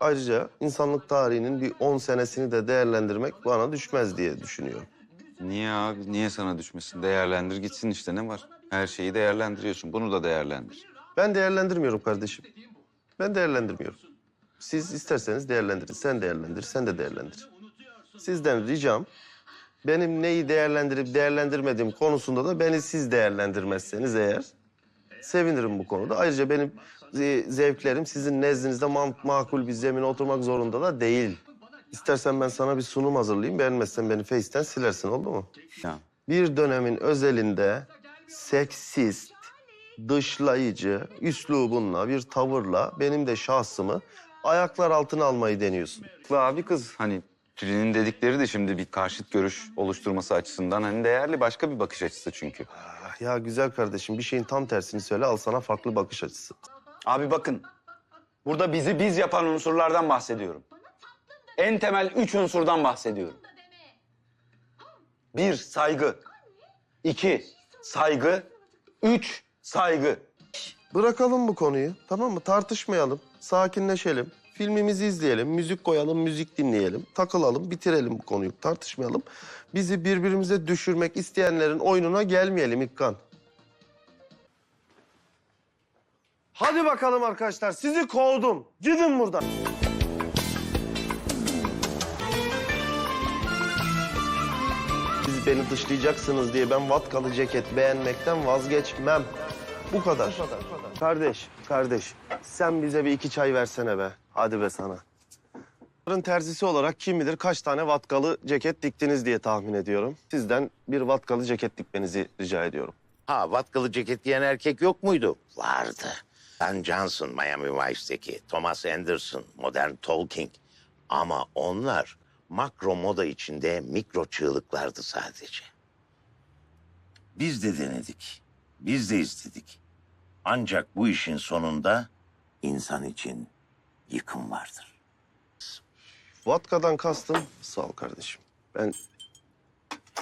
Ayrıca insanlık tarihinin bir 10 senesini de değerlendirmek bana düşmez diye düşünüyorum. Niye abi? Niye sana düşmesin? Değerlendir gitsin işte ne var? Her şeyi değerlendiriyorsun. Bunu da değerlendir. Ben değerlendirmiyorum kardeşim. Ben değerlendirmiyorum. Siz isterseniz değerlendirin. Sen değerlendir, sen de değerlendir. Sizden ricam benim neyi değerlendirip değerlendirmediğim konusunda da beni siz değerlendirmezseniz eğer sevinirim bu konuda. Ayrıca benim e, zevklerim sizin nezdinizde makul bir zemine oturmak zorunda da değil. İstersen ben sana bir sunum hazırlayayım. Beğenmezsen beni Face'ten silersin oldu mu? Ya. bir dönemin özelinde seksist, dışlayıcı, üslubunla, bir tavırla benim de şahsımı ayaklar altına almayı deniyorsun. Ve abi kız hani Tülin'in dedikleri de şimdi bir karşıt görüş oluşturması açısından hani değerli başka bir bakış açısı çünkü. Ah Ya güzel kardeşim bir şeyin tam tersini söyle al sana farklı bakış açısı. Abi bakın. Burada bizi biz yapan unsurlardan bahsediyorum. En temel üç unsurdan bahsediyorum. Bir, saygı. İki, saygı. Üç, saygı. Bırakalım bu konuyu tamam mı? Tartışmayalım, sakinleşelim. Filmimizi izleyelim, müzik koyalım, müzik dinleyelim. Takılalım, bitirelim bu konuyu. Tartışmayalım. Bizi birbirimize düşürmek isteyenlerin oyununa gelmeyelim İkkan. Hadi bakalım arkadaşlar, sizi kovdum. Gidin buradan. Siz beni dışlayacaksınız diye ben vatkalı ceket beğenmekten vazgeçmem. Bu kadar. Kardeş, kardeş. Sen bize bir iki çay versene be. Hadi be sana. Bunların terzisi olarak kim bilir kaç tane vatkalı ceket diktiniz diye tahmin ediyorum. Sizden bir vatkalı ceket dikmenizi rica ediyorum. Ha vatkalı ceket giyen erkek yok muydu? Vardı. Ben Johnson Miami Vice'deki, Thomas Anderson, Modern Talking. Ama onlar makro moda içinde mikro çığlıklardı sadece. Biz de denedik. Biz de istedik. Ancak bu işin sonunda insan için yıkım vardır. Vatkadan kastım sağ ol kardeşim. Ben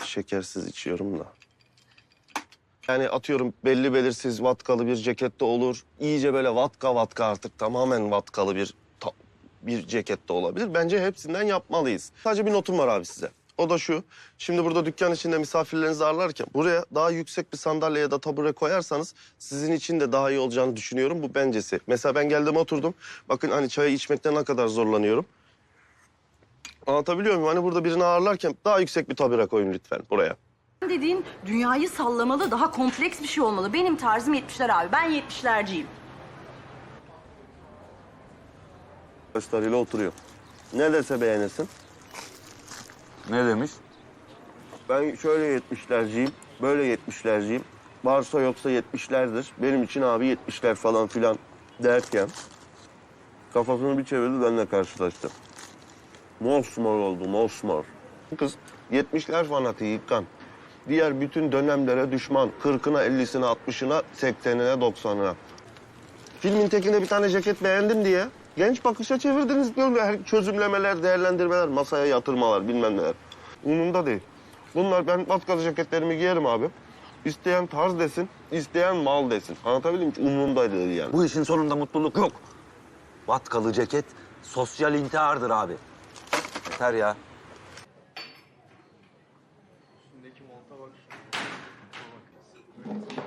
şekersiz içiyorum da. Yani atıyorum belli belirsiz vatkalı bir ceket de olur. İyice böyle vatka vatka artık tamamen vatkalı bir bir ceket de olabilir. Bence hepsinden yapmalıyız. Sadece bir notum var abi size. O da şu. Şimdi burada dükkan içinde misafirlerinizi ağırlarken buraya daha yüksek bir sandalye ya da tabure koyarsanız sizin için de daha iyi olacağını düşünüyorum. Bu bencesi. Mesela ben geldim oturdum. Bakın hani çayı içmekte ne kadar zorlanıyorum. Anlatabiliyor muyum? Hani burada birini ağırlarken daha yüksek bir tabire koyun lütfen buraya. dediğin dünyayı sallamalı, daha kompleks bir şey olmalı. Benim tarzım 70'ler abi. Ben 70'lerciyim. Gösteriyle oturuyor. Ne dese beğenirsin. Ne demiş? Ben şöyle yetmişlerciyim, böyle yetmişlerciyim. Varsa yoksa yetmişlerdir. Benim için abi yetmişler falan filan derken... ...kafasını bir çevirdi benimle karşılaştı. Mosmor oldu, mosmor. Kız yetmişler fanatiği İlkan. Diğer bütün dönemlere düşman. Kırkına, ellisine, altmışına, seksenine, doksanına. Filmin tekinde bir tane ceket beğendim diye genç bakışa çevirdiniz diyorum. Her çözümlemeler, değerlendirmeler, masaya yatırmalar bilmem neler. Umurumda değil. Bunlar ben vatkalı ceketlerimi giyerim abi. İsteyen tarz desin, isteyen mal desin. Anlatabildim mi? Hiç değil yani. Bu işin sonunda mutluluk yok. Vatkalı ceket sosyal intihardır abi. Yeter ya.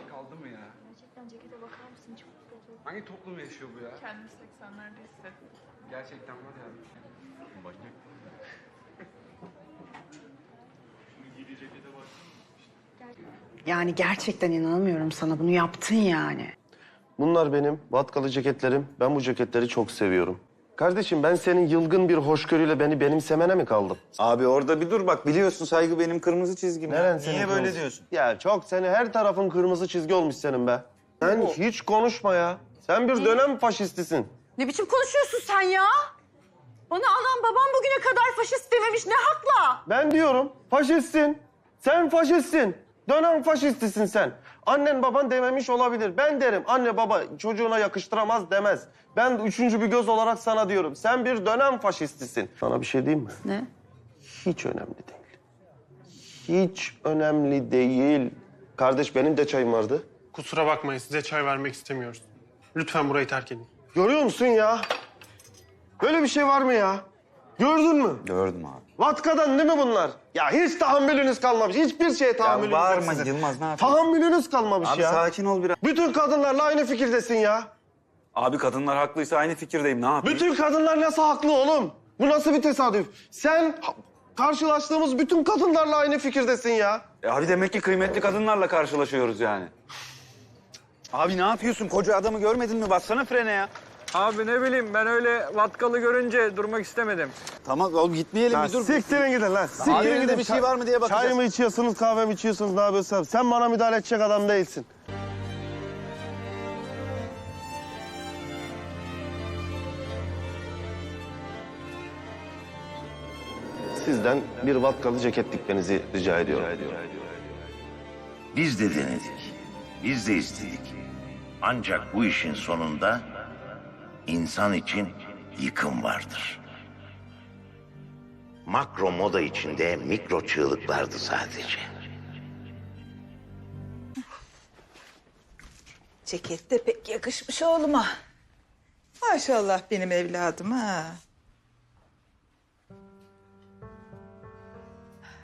Kaldı mı ya? Gerçekten cekete bakar mısın? Çok Hangi toplum yaşıyor bu ya? Kendimi 80'lerde hissettim. Gerçekten var ya. Manyak. Yani gerçekten inanamıyorum sana. Bunu yaptın yani. Bunlar benim vatkalı ceketlerim. Ben bu ceketleri çok seviyorum. Kardeşim ben senin yılgın bir hoşgörüyle beni benimsemene mi kaldım? Abi orada bir dur bak biliyorsun saygı benim kırmızı çizgim. Neren senin Niye böyle kırmızı? diyorsun? Ya çok seni her tarafın kırmızı çizgi olmuş senin be. Sen hiç konuşma ya. Sen bir dönem faşistisin. Ne biçim konuşuyorsun sen ya? Bana anam babam bugüne kadar faşist dememiş. Ne hakla? Ben diyorum faşistsin. Sen faşistsin. Dönem faşistisin sen. Annen baban dememiş olabilir. Ben derim anne baba çocuğuna yakıştıramaz demez. Ben üçüncü bir göz olarak sana diyorum. Sen bir dönem faşistisin. Sana bir şey diyeyim mi? Ne? Hiç önemli değil. Hiç önemli değil. Kardeş benim de çayım vardı. Kusura bakmayın size çay vermek istemiyoruz. Lütfen burayı terk edin. Görüyor musun ya? Böyle bir şey var mı ya? Gördün mü? Gördüm abi. Vatkadan değil mi bunlar? Ya hiç tahammülünüz kalmamış. Hiçbir şeye tahammülünüz yok bağırma sizin. Yılmaz, ne yapıyorsun? Tahammülünüz kalmamış Abi ya. sakin ol biraz. Bütün kadınlarla aynı fikirdesin ya. Abi kadınlar haklıysa aynı fikirdeyim. Ne yapayım? Bütün kadınlar nasıl haklı oğlum? Bu nasıl bir tesadüf? Sen ha- karşılaştığımız bütün kadınlarla aynı fikirdesin ya. E abi demek ki kıymetli kadınlarla karşılaşıyoruz yani. Abi ne yapıyorsun? Koca adamı görmedin mi? Bassana frene ya. Abi ne bileyim ben öyle vatkalı görünce durmak istemedim. Tamam oğlum gitmeyelim Lan bir dur. siktirin gidin lan. Siktirin gidin. bir şey var mı diye bakacağız. Çay mı içiyorsunuz, kahve mi içiyorsunuz, ne yapıyorsunuz? Sen bana müdahale edecek adam değilsin. Sizden bir vatkalı ceket dikmenizi rica ediyorum. Biz de denedik. Biz de istedik. Ancak bu işin sonunda insan için yıkım vardır. Makro moda içinde mikro çığlıklardı sadece. Ceket de pek yakışmış oğluma. Maşallah benim evladım ha.